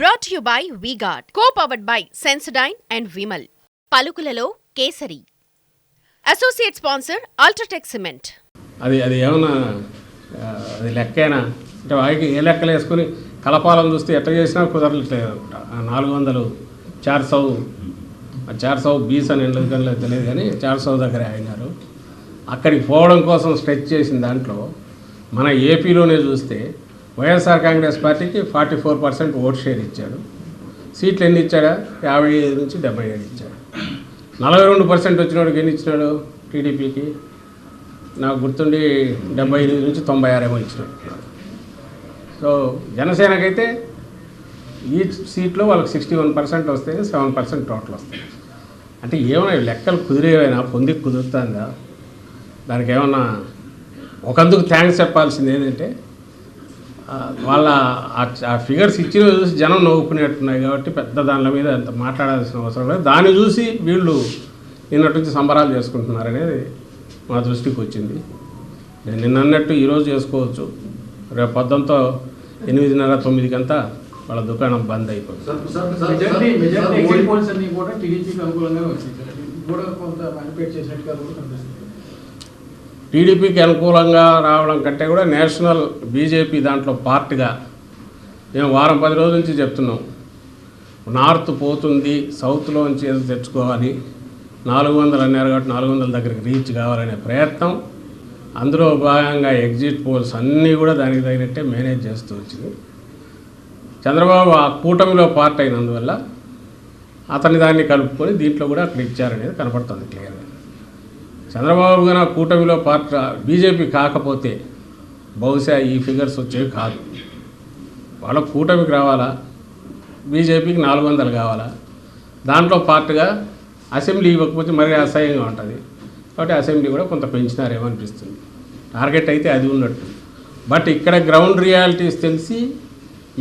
Brought you by V Guard co powered by Sensodyne and Vimal పలుకులలో కేసరి. Associate sponsor UltraTech cement అది అది ఏమన్నా అది లెక్కేనా? అంటే వాడికి ఏ లెక్కలు వేసుకుని కలపాలను చూస్తే ఎట్లా చేసినా కుదరట్లేదు అనమాట ఆ నాలుగు వందలు చార్ సౌ చార్ సౌ బీస్ అని ఎందుకని తెలియదు కానీ చార్ సౌ దగ్గర అయినారు. అక్కడికి పోవడం కోసం స్ట్రెచ్ చేసిన దాంట్లో మన ఏపీలోనే చూస్తే వైఎస్ఆర్ కాంగ్రెస్ పార్టీకి forty four percent vote share ఇచ్చాడు. సీట్లు ఎన్ని ఇచ్చాడా? యాభై ఐదు నుంచి డెబ్బై ఏడు ఇచ్చాడు. నలభై రెండు పర్సెంట్ వచ్చినోడికి ఎన్ని ఇచ్చినాడు టీడీపీకి? నాకు గుర్తుండి డెబ్బై ఎనిమిది నుంచి తొంభై ఆరేమో ఇచ్చినాడు. ఇచ్చినట్టున్నారు సో జనసేనకైతే ఈ సీట్లో వాళ్ళకి సిక్స్టీ వన్ పర్సెంట్ వస్తే సెవెన్ పర్సెంట్ టోటల్ వస్తాయి. అంటే ఏమైనా లెక్కలు కుదిరేవైనా పొంది కుదురుతుందా? దానికి ఏమన్నా ఒకందుకు థ్యాంక్స్ చెప్పాల్సింది ఏంటంటే వాళ్ళ ఆ- ఫిగర్స్ ఇచ్చిన చూసి జనం నవ్వుకునేట్టున్నాయి కాబట్టి పెద్ద దానిల మీద అంత మాట్లాడాల్సిన అవసరం లేదు. దాన్ని చూసి వీళ్ళు నిన్నటి నుంచి సంబరాలు చేసుకుంటున్నారు అనేది మా దృష్టికి వచ్చింది. నేను నిన్న అన్నట్టు ఈరోజు చేసుకోవచ్చు. రేపు పొద్దుంతో ఎనిమిదిన్నర తొమ్మిదికంతా వాళ్ళ దుకాణం బంద్ అయిపోతుంది. టీడీపీకి అనుకూలంగా రావడం కంటే కూడా నేషనల్ బీజేపీ దాంట్లో పార్ట్గా మేము వారం పది రోజుల నుంచి చెప్తున్నాం. నార్త్ పోతుంది సౌత్లోంచి ఏదో తెచ్చుకోవాలి నాలుగు వందలు అన్నారు కాబట్టి నాలుగు వందల దగ్గరికి రీచ్ కావాలనే ప్రయత్నం. అందులో భాగంగా ఎగ్జిట్ పోల్స్ అన్నీ కూడా దానికి తగినట్టే మేనేజ్ చేస్తూ వచ్చింది. చంద్రబాబు ఆ కూటమిలో పార్ట్ అయినందువల్ల అతని దాన్ని కలుపుకొని దీంట్లో కూడా అక్కడ ఇచ్చారనేది కనపడుతుంది క్లియర్గా. చంద్రబాబు గారు కూటమిలో పార్ట్ బీజేపీ కాకపోతే బహుశా ఈ ఫిగర్స్ వచ్చేవి కాదు. వాళ్ళ కూటమికి రావాలా? బీజేపీకి నాలుగు వందలు కావాలా? దాంట్లో పార్ట్గా అసెంబ్లీ ఇవ్వకపోతే మరీ అసహ్యంగా ఉంటుంది. కాబట్టి అసెంబ్లీ కూడా కొంత పెంచినారేమో అనిపిస్తుంది. టార్గెట్ అయితే అది ఉన్నట్టు. బట్ ఇక్కడ గ్రౌండ్ రియాలిటీస్ తెలిసి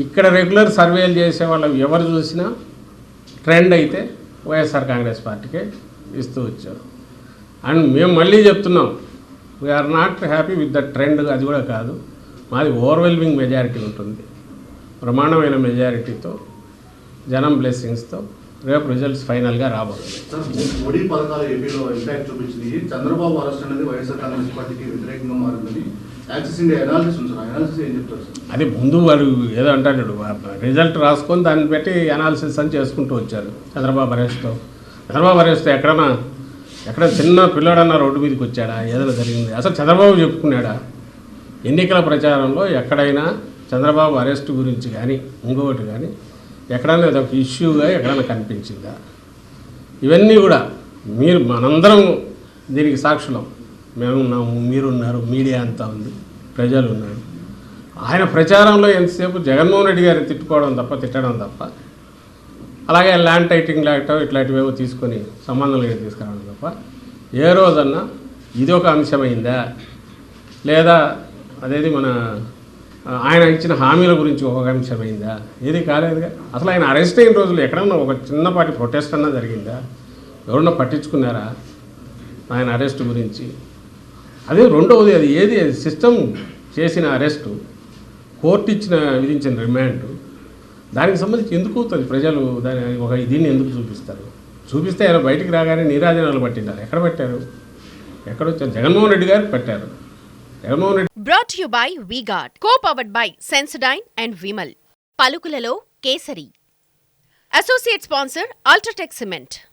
ఇక్కడ రెగ్యులర్ సర్వేలు చేసే వాళ్ళు ఎవరు చూసినా ట్రెండ్ అయితే వైఎస్ఆర్ కాంగ్రెస్ పార్టీకే ఇస్తూ వచ్చారు. అండ్ మేము మళ్ళీ చెప్తున్నాం we're not happy with the trend అది కూడా కాదు. మాది ఓవర్వెల్మింగ్ మెజారిటీ ఉంటుంది. బ్రహ్మాండమైన మెజారిటీతో జనం బ్లెస్సింగ్స్తో రేపు రిజల్ట్స్ ఫైనల్గా రాబోతుంది. మోడీ పథకాలు ఏపీలో ఇంపాక్ట్ చూపించింది. చంద్రబాబు అరెస్ట్ అనేది వైఎస్ఆర్ కాంగ్రెస్ పార్టీకి వ్యతిరేకంగా మారిందని యాక్సిస్ ఇండియా అనాలిసిస్ ఉంది సార్. అనాలిసిస్ ఏం చెప్తారు సార్? అది ముందు వారు ఏదో అంటాడు రిజల్ట్ రాసుకొని దాన్ని పెట్టి అనాలిసిస్ అని చేసుకుంటూ వచ్చారు చంద్రబాబు అరెస్ట్తో. చంద్రబాబు అరెస్ట్ ఎక్కడన్నా ఎక్కడ చిన్న పిల్లాడన్నా రోడ్డు మీదకి వచ్చాడా? ఏదైనా జరిగింది? అసలు చంద్రబాబు చెప్పుకున్నాడా? ఎన్నికల ప్రచారంలో ఎక్కడైనా చంద్రబాబు అరెస్ట్ గురించి కానీ ఇంకొకటి కానీ ఎక్కడైనా ఒక ఇష్యూగా ఎక్కడైనా కనిపించిందా? ఇవన్నీ కూడా మీరు మనందరం దీనికి సాక్షులం. మేమున్నాము మీరున్నారు మీడియా అంతా ఉంది ప్రజలు ఉన్నారు ఆయన ప్రచారంలో ఎంతసేపు జగన్మోహన్ రెడ్డి గారిని తిట్టుకోవడం తప్ప తిట్టడం తప్ప అలాగే ల్యాండ్ టైటింగ్ లాక్టో ఇట్లాంటివేవో తీసుకొని సంబంధం లేని తీసుకురావడం తప్ప ఏ రోజన్నా ఇది ఒక అంశమైందా? లేదా అదేది మన ఆయన ఇచ్చిన హామీల గురించి ఒక అంశమైందా? ఏది కాలేదుగా? అసలు ఆయన అరెస్ట్ అయిన రోజులు ఎక్కడన్నా ఒక చిన్నపాటి ప్రొటెస్ట్ అన్నా జరిగిందా? ఎవరన్నా పట్టించుకున్నారా ఆయన అరెస్ట్ గురించి? అదే రెండవది అది ఏది? అది సిస్టమ్ చేసిన అరెస్టు కోర్టు ఇచ్చిన విధించిన రిమాండ్. దానికి సంబంధించి ఎందుకు అవుతుంది ప్రజలు దాని ఒక దీన్ని ఎందుకు చూపిస్తారు? చూపిస్తే ఆయన బయటికి రాగానే నీరాజనాలు పట్టిండాలి ఎక్కడ పెట్టారు? ఎక్కడ వచ్చారు? జగన్మోహన్ రెడ్డి గారు పెట్టారు. Jaganmohan Reddy brought you by V Guard co powered by Sensodyne and Vimal పలుకులలో kesari. Associate sponsor UltraTech cement